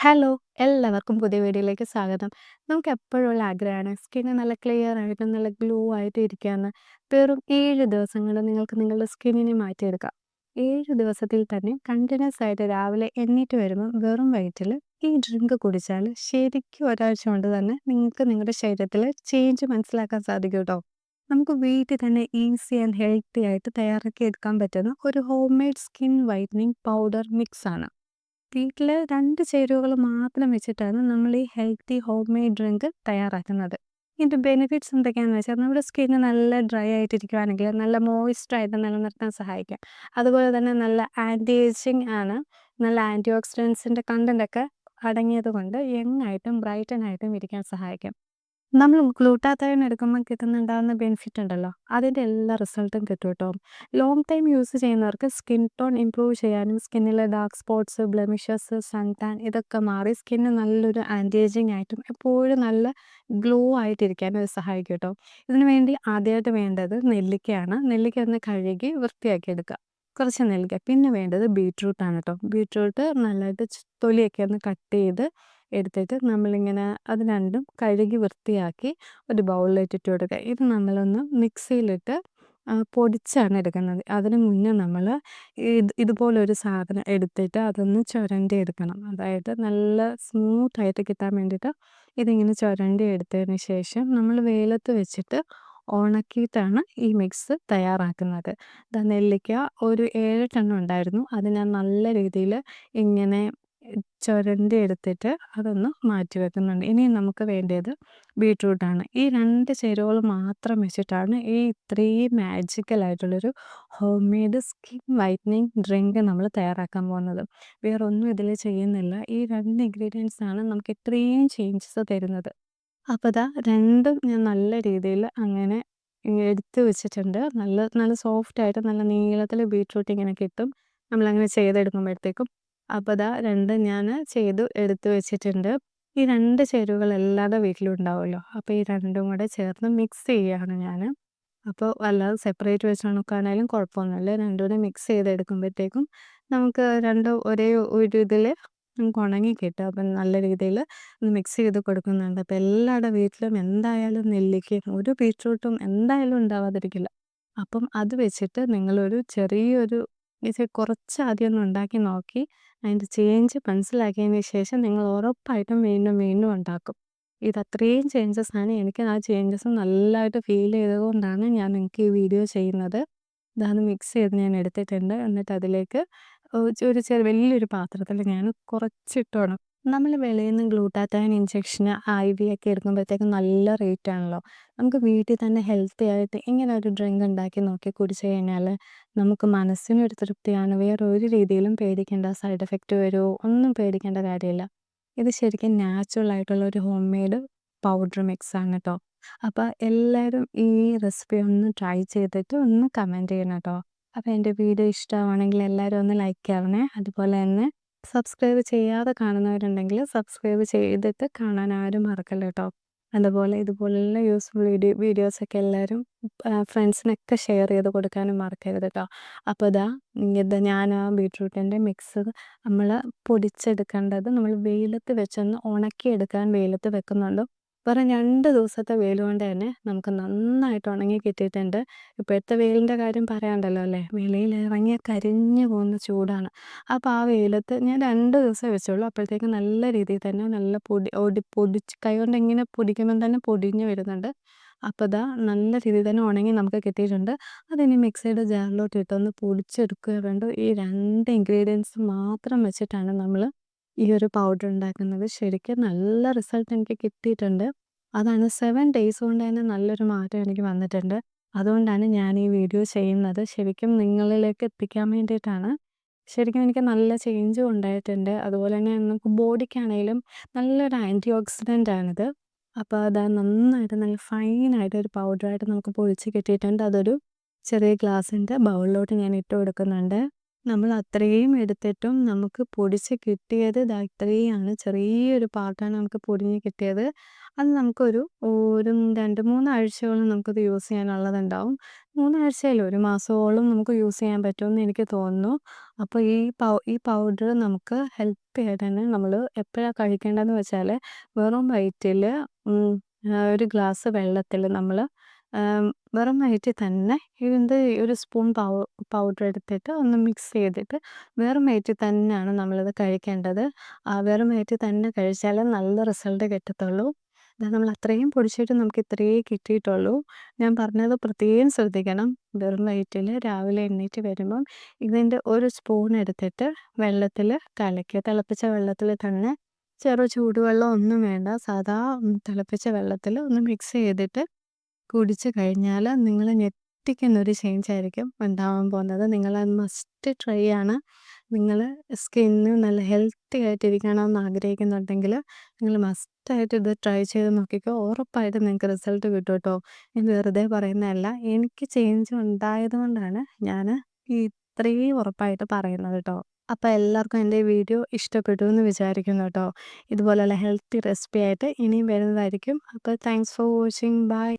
Hello! എല്ലാവർക്കും പുതിയ വീഡിയോയിലേക്ക് സ്വാഗതം. നമുക്ക് എപ്പോഴുള്ള ആഗ്രഹമാണ് സ്കിന്ന് നല്ല ക്ലിയർ ആയിട്ട് നല്ല ഗ്ലോ ആയിട്ട് ഇരിക്കുകയെന്ന് വെറും ഏഴ് ദിവസം കൊണ്ട് നിങ്ങൾക്ക് നിങ്ങളുടെ സ്കിന്നിനെ മാറ്റിയെടുക്കാം. ഏഴ് ദിവസത്തിൽ തന്നെ കണ്ടിന്യൂസ് ആയിട്ട് രാവിലെ എണ്ണീറ്റ് വരുമ്പോൾ വെറും വയറ്റിൽ ഈ ഡ്രിങ്ക് കുടിച്ചാൽ ശരിക്കും ഒരാഴ്ച കൊണ്ട് തന്നെ നിങ്ങൾക്ക് നിങ്ങളുടെ ശരീരത്തിൽ ചേഞ്ച് മനസ്സിലാക്കാൻ സാധിക്കും കേട്ടോ. നമുക്ക് വീട്ടിൽ തന്നെ ഈസി ആൻഡ് ഹെൽത്തി ആയിട്ട് തയ്യാറാക്കി എടുക്കാൻ പറ്റുന്ന ഒരു home made skin whitening powder mix ആണ്. വീട്ടിൽ രണ്ട് ചേരുവകൾ മാത്രം വെച്ചിട്ടാണ് നമ്മൾ ഈ ഹെൽത്തി ഹോം മെയ്ഡ് ഡ്രിങ്ക് തയ്യാറാക്കുന്നത്. ഇതിന്റെ ബെനിഫിറ്റ്സ് എന്തൊക്കെയാണെന്ന് വെച്ചാൽ നമ്മുടെ സ്കിന്ന് നല്ല ഡ്രൈ ആയിട്ടിരിക്കുകയാണെങ്കിൽ നല്ല മോയ്സ്ചർ ആയിട്ട് നിലനിർത്താൻ സഹായിക്കും. അതുപോലെ തന്നെ നല്ല ആന്റി ഏജിങ് ആണ്. നല്ല ആന്റി ഓക്സിഡൻസിന്റെ കണ്ടന്റ് ഒക്കെ അടങ്ങിയത് കൊണ്ട് യങ് ആയിട്ടും ബ്രൈറ്റൻ ആയിട്ടും ഇരിക്കാൻ സഹായിക്കും. നമ്മൾ ഗ്ലൂട്ടാത്തയൺ എടുക്കുമ്പോൾ കിട്ടുന്നുണ്ടാകുന്ന ബെനിഫിറ്റ് ഉണ്ടല്ലോ അതിന്റെ എല്ലാ റിസൾട്ടും കിട്ടും കേട്ടോ. ലോങ് ടൈം യൂസ് ചെയ്യുന്നവർക്ക് സ്കിൻ ടോൺ ഇമ്പ്രൂവ് ചെയ്യാനും സ്കിന്നിലെ dark spots, blemishes, sun tan ഇതൊക്കെ മാറി സ്കിന്ന് നല്ലൊരു ആന്റി ഏജിങ് ആയിട്ടും എപ്പോഴും നല്ല ഗ്ലോ ആയിട്ടിരിക്കാനും ഇത് സഹായിക്കും കേട്ടോ. ഇതിനു വേണ്ടി ആദ്യമായിട്ട് വേണ്ടത് നെല്ലിക്കയാണ്. നെല്ലിക്ക ഒന്ന് കഴുകി വൃത്തിയാക്കി എടുക്കുക. കുറച്ച് നെല്ലിക്ക. പിന്നെ വേണ്ടത് ബീറ്റ്റൂട്ട് ആണ് കേട്ടോ. ബീറ്റ്റൂട്ട് നല്ലതായിട്ട് തൊലിയൊക്കെ ഒന്ന് കട്ട് ചെയ്ത് എടുത്തിട്ട് നമ്മളിങ്ങനെ അത് രണ്ടും കഴുകി വൃത്തിയാക്കി ഒരു ബൗളിലിട്ടിട്ട് കൊടുക്കുക. ഇത് നമ്മളൊന്ന് മിക്സിയിലിട്ട് പൊടിച്ചാണ് എടുക്കുന്നത്. അതിന് മുന്നേ നമ്മൾ ഇത് ഇതുപോലൊരു സാധനം എടുത്തിട്ട് അതൊന്ന് ചുരണ്ടി എടുക്കണം. അതായത് നല്ല സ്മൂത്തായിട്ട് കിട്ടാൻ വേണ്ടിയിട്ട് ഇതിങ്ങനെ ചുരണ്ടി എടുത്തതിന് ശേഷം നമ്മൾ വെയിലത്ത് വെച്ചിട്ട് ഉണക്കിയിട്ടാണ് ഈ മിക്സ് തയ്യാറാക്കുന്നത്. നെല്ലിക്ക ഒരു 7, 8 ഉണ്ടായിരുന്നു. അത് ഞാൻ നല്ല രീതിയിൽ ഇങ്ങനെ ചുരണ്ടി എടുത്തിട്ട് അതൊന്ന് മാറ്റി വെക്കുന്നുണ്ട്. ഇനി നമുക്ക് വേണ്ടത് ബീട്രൂട്ടാണ് ഈ രണ്ട് ചേരുവകൾ മാത്രം വെച്ചിട്ടാണ് ഈ ഇത്രയും മാജിക്കലായിട്ടുള്ളൊരു home made skin whitening drink നമ്മൾ തയ്യാറാക്കാൻ പോകുന്നത്. വേറെ ഒന്നും ഇതിൽ ചെയ്യുന്നില്ല. ഈ രണ്ട് ഇൻഗ്രീഡിയൻസ് ആണ് നമുക്ക് ഇത്രയും ചേഞ്ചസ് തരുന്നത്. അപ്പോൾ ഇതാ രണ്ടും ഞാൻ നല്ല രീതിയിൽ അങ്ങനെ എടുത്ത് വെച്ചിട്ടുണ്ട്. നല്ല നല്ല സോഫ്റ്റായിട്ട് നല്ല നീളത്തിൽ ബീട്രൂട്ട് ഇങ്ങനെ കിട്ടും. നമ്മളങ്ങനെ ചെയ്തെടുക്കുമ്പോഴത്തേക്കും. അപ്പോൾ അതാ രണ്ട് ഞാൻ ചെയ്തു എടുത്തു വെച്ചിട്ടുണ്ട്. ഈ രണ്ട് ചേരുവകൾ എല്ലാവരുടെ വീട്ടിലും ഉണ്ടാവുമല്ലോ. അപ്പോൾ ഈ രണ്ടും കൂടെ ചേർന്ന് മിക്സ് ചെയ്യുകയാണ് ഞാൻ. അപ്പോൾ അല്ലാതെ സെപ്പറേറ്റ് വെച്ച് ഉണക്കാനായാലും കുഴപ്പമൊന്നുമില്ല. രണ്ടും കൂടെ മിക്സ് ചെയ്തെടുക്കുമ്പോഴത്തേക്കും നമുക്ക് രണ്ടും ഒരേ ഒരു ഇതിൽ നമുക്ക് ഉണങ്ങി കിട്ടും. അപ്പം നല്ല രീതിയിൽ മിക്സ് ചെയ്ത് കൊടുക്കുന്നുണ്ട്. അപ്പോൾ എല്ലാവരുടെ വീട്ടിലും എന്തായാലും നെല്ലിക്കയും ഒരു ബീറ്റ്റൂട്ടും എന്തായാലും ഉണ്ടാവാതിരിക്കില്ല. അപ്പം അത് വെച്ചിട്ട് നിങ്ങളൊരു ചെറിയൊരു കുറച്ച് ആദ്യം ഒന്ന് ഉണ്ടാക്കി നോക്കി അതിന്റെ ചേഞ്ച് മനസ്സിലാക്കിയതിന് ശേഷം നിങ്ങൾ ഉറപ്പായിട്ടും വീണ്ടും വീണ്ടും ഉണ്ടാക്കും. ഇത് അത്രയും ചേഞ്ചസ് ആണ്. എനിക്ക് ആ ചേഞ്ചസ് നല്ലതായിട്ട് ഫീൽ ചെയ്തതുകൊണ്ടാണ് ഞാൻ നിങ്ങൾക്ക് ഈ വീഡിയോ ചെയ്യുന്നത്. ഇതാണ് മിക്സ് ചെയ്ത് ഞാൻ എടുത്തിട്ടുണ്ട്. എന്നിട്ട് അതിലേക്ക് ഒരു ചെറിയ വലിയൊരു പാത്രത്തിൽ ഞാൻ കുറച്ചിട്ട് നമ്മൾ വെളിയിൽ നിന്ന് ഗ്ലൂട്ടാത്തയോൺ ഇഞ്ചെക്ഷന് ഐ വി ഒക്കെ എടുക്കുമ്പോഴത്തേക്കും നല്ല റേറ്റ് ആണല്ലോ. നമുക്ക് വീട്ടിൽ തന്നെ ഹെൽത്തി ആയിട്ട് ഇങ്ങനെ ഒരു ഡ്രിങ്ക് ഉണ്ടാക്കി നോക്കി കുടിച്ചു കഴിഞ്ഞാൽ നമുക്ക് മനസ്സിനൊരു തൃപ്തിയാണ്. വേറെ ഒരു രീതിയിലും പേടിക്കേണ്ട സൈഡ് എഫക്റ്റ് വരുമോ ഒന്നും പേടിക്കേണ്ട കാര്യമില്ല. ഇത് ശരിക്കും നാച്ചുറൽ ആയിട്ടുള്ള ഒരു ഹോം മെയ്ഡ് പൗഡർ മിക്സ് ആണ് കേട്ടോ. അപ്പോൾ എല്ലാവരും ഈ റെസിപ്പി ഒന്ന് ട്രൈ ചെയ്തിട്ട് ഒന്ന് കമന്റ് ചെയ്യണം കേട്ടോ. അപ്പോൾ എന്റെ വീഡിയോ ഇഷ്ടമാണെങ്കിൽ എല്ലാവരും ഒന്ന് ലൈക്ക് ചെയ്യണേ. അതുപോലെ തന്നെ സബ്സ്ക്രൈബ് ചെയ്യാതെ കാണുന്നവരുണ്ടെങ്കിൽ സബ്സ്ക്രൈബ് ചെയ്തിട്ട് കാണാൻ ആരും മറക്കല്ല കേട്ടോ. അതുപോലെ ഇതുപോലുള്ള യൂസ്ഫുൾ വീഡിയോ വീഡിയോസൊക്കെ എല്ലാവരും ഫ്രണ്ട്സിനൊക്കെ ഷെയർ ചെയ്ത് കൊടുക്കാനും മറക്കരുത് കേട്ടോ. അപ്പോൾ ദാ ഇത് ഞാൻ ആ ബീട്രൂട്ടിന്റെ മിക്സ് നമ്മൾ പൊടിച്ചെടുക്കേണ്ടത് നമ്മൾ വെയിലത്ത് വെച്ചൊന്ന് ഉണക്കിയെടുക്കാൻ വെയിലത്ത് വെക്കുന്നുണ്ട്. വെറും രണ്ട് ദിവസത്തെ വെയിൽ കൊണ്ട് തന്നെ നമുക്ക് നന്നായിട്ട് ഉണങ്ങി കിട്ടിയിട്ടുണ്ട്. ഇപ്പോഴത്തെ വെയിലിന്റെ കാര്യം പറയാണ്ടല്ലോ അല്ലേ. വെളിയിൽ ഇറങ്ങിയ കരിഞ്ഞു പോകുന്ന ചൂടാണ്. അപ്പോൾ ആ വെയിലത്ത് ഞാൻ രണ്ട് ദിവസമേ വെച്ചുള്ളൂ. അപ്പോഴത്തേക്കും നല്ല രീതിയിൽ തന്നെ നല്ല പൊടി ഒടി പൊടിച്ച് കൈകൊണ്ട് ഇങ്ങനെ പൊടിക്കുമ്പം തന്നെ പൊടിഞ്ഞ് വരുന്നുണ്ട്. അപ്പോൾ ഇതാ നല്ല രീതിയിൽ തന്നെ ഉണങ്ങി നമുക്ക് കിട്ടിയിട്ടുണ്ട്. അതിനി മിക്സിയുടെ ജാറിലോട്ട് ഇട്ടൊന്ന് പൊടിച്ചെടുക്കുക വേണ്ടു. ഈ രണ്ട് ഇൻഗ്രീഡിയൻസ് മാത്രം വെച്ചിട്ടാണ് നമ്മൾ ഈ ഒരു പൗഡർ ഉണ്ടാക്കുന്നത്. ശരിക്കും നല്ല റിസൾട്ട് എനിക്ക് കിട്ടിയിട്ടുണ്ട്. അതാണ് സെവൻ ഡേയ്സ് കൊണ്ട് തന്നെ നല്ലൊരു മാറ്റം എനിക്ക് വന്നിട്ടുണ്ട്. അതുകൊണ്ടാണ് ഞാൻ ഈ വീഡിയോ ചെയ്യുന്നത്. ശരിക്കും നിങ്ങളിലേക്ക് എത്തിക്കാൻ വേണ്ടിയിട്ടാണ്. ശരിക്കും എനിക്ക് നല്ല ചേഞ്ചും ഉണ്ടായിട്ടുണ്ട്. അതുപോലെ തന്നെ നമുക്ക് ബോഡിക്കാണെങ്കിലും നല്ലൊരു ആന്റി ഓക്സിഡന്റ് ആണിത്. അപ്പോൾ അത് നന്നായിട്ട് നല്ല ഫൈനായിട്ട് ഒരു പൗഡറായിട്ട് നമുക്ക് പൊളിച്ച് കിട്ടിയിട്ടുണ്ട്. അതൊരു ചെറിയ ഗ്ലാസിന്റെ ബൗളിലോട്ട് ഞാൻ ഇട്ട് കൊടുക്കുന്നുണ്ട്. നമ്മൾ അത്രയും എടുത്തിട്ടും നമുക്ക് പൊടിച്ച് കിട്ടിയത് ഇത്രയുമാണ്. ചെറിയൊരു പാർട്ടാണ് നമുക്ക് പൊടിഞ്ഞ് കിട്ടിയത്. അത് നമുക്കൊരു ഒരു 2, 3 ആഴ്ചയോളം നമുക്കത് യൂസ് ചെയ്യാനുള്ളതുണ്ടാവും. 3 ആഴ്ചയല്ല ഒരു മാസമോളം നമുക്ക് യൂസ് ചെയ്യാൻ പറ്റുമെന്ന് എനിക്ക് തോന്നുന്നു. അപ്പോൾ ഈ പൗ ഈ പൗഡർ നമുക്ക് ഹെൽപ്പ് ചെയ്യാനാണ് നമ്മൾ എപ്പോഴാണ് കഴിക്കേണ്ടതെന്ന് വെച്ചാൽ വെറും വയറ്റിൽ ഒരു ഗ്ലാസ് വെള്ളത്തിൽ നമ്മൾ വെറും വയറ്റിൽ തന്നെ ഇതിന്റെ ഒരു സ്പൂൺ പൗ പൗഡർ എടുത്തിട്ട് ഒന്ന് മിക്സ് ചെയ്തിട്ട് വെറും വയറ്റിൽ തന്നെയാണ് നമ്മളിത് കഴിക്കേണ്ടത്. വെറും വയറ്റിൽ തന്നെ കഴിച്ചാലേ നല്ല റിസൾട്ട് കിട്ടത്തുള്ളൂ. നമ്മൾ അത്രയും പൊടിച്ചിട്ട് നമുക്ക് ഇത്രയേ കിട്ടിയിട്ടുള്ളൂ. ഞാൻ പറഞ്ഞത് പ്രത്യേകം ശ്രദ്ധിക്കണം. വെറും വയറ്റിൽ രാവിലെ എണീറ്റ് വരുമ്പം ഇതിന്റെ ഒരു സ്പൂൺ എടുത്തിട്ട് വെള്ളത്തിൽ കലക്കുക തിളപ്പിച്ച വെള്ളത്തിൽ തന്നെ ചെറു ചൂടുവെള്ളം ഒന്നും വേണ്ട. സാധാ തിളപ്പിച്ച വെള്ളത്തിൽ ഒന്ന് മിക്സ് ചെയ്തിട്ട് കുടിച്ച് കഴിഞ്ഞാൽ നിങ്ങൾ ഞെട്ടിക്കുന്നൊരു ചേഞ്ച് ആയിരിക്കും ഉണ്ടാവാൻ പോകുന്നത്. നിങ്ങളത് മസ്റ്റ് ട്രൈ ആണ്. നിങ്ങൾ സ്കിന്ന് നല്ല ഹെൽത്തി ആയിട്ടിരിക്കണമെന്ന് ആഗ്രഹിക്കുന്നുണ്ടെങ്കിൽ നിങ്ങൾ മസ്റ്റായിട്ട് ഇത് ട്രൈ ചെയ്ത് നോക്കിക്കോ. ഉറപ്പായിട്ടും നിങ്ങൾക്ക് റിസൾട്ട് കിട്ടും കേട്ടോ ഞാൻ വെറുതെ പറയുന്നതല്ല. എനിക്ക് ചേഞ്ച് ഉണ്ടായത് കൊണ്ടാണ് ഞാൻ ഇത്രയും ഉറപ്പായിട്ട് പറയുന്നത് കേട്ടോ അപ്പോൾ എല്ലാവർക്കും എന്റെ വീഡിയോ ഇഷ്ടപ്പെട്ടു എന്ന് വിചാരിക്കുന്നു കേട്ടോ ഇതുപോലെയുള്ള ഹെൽത്തി റെസിപ്പി ആയിട്ട് ഇനിയും വരുന്നതായിരിക്കും. അപ്പോൾ താങ്ക്സ് ഫോർ വാച്ചിങ് ബൈ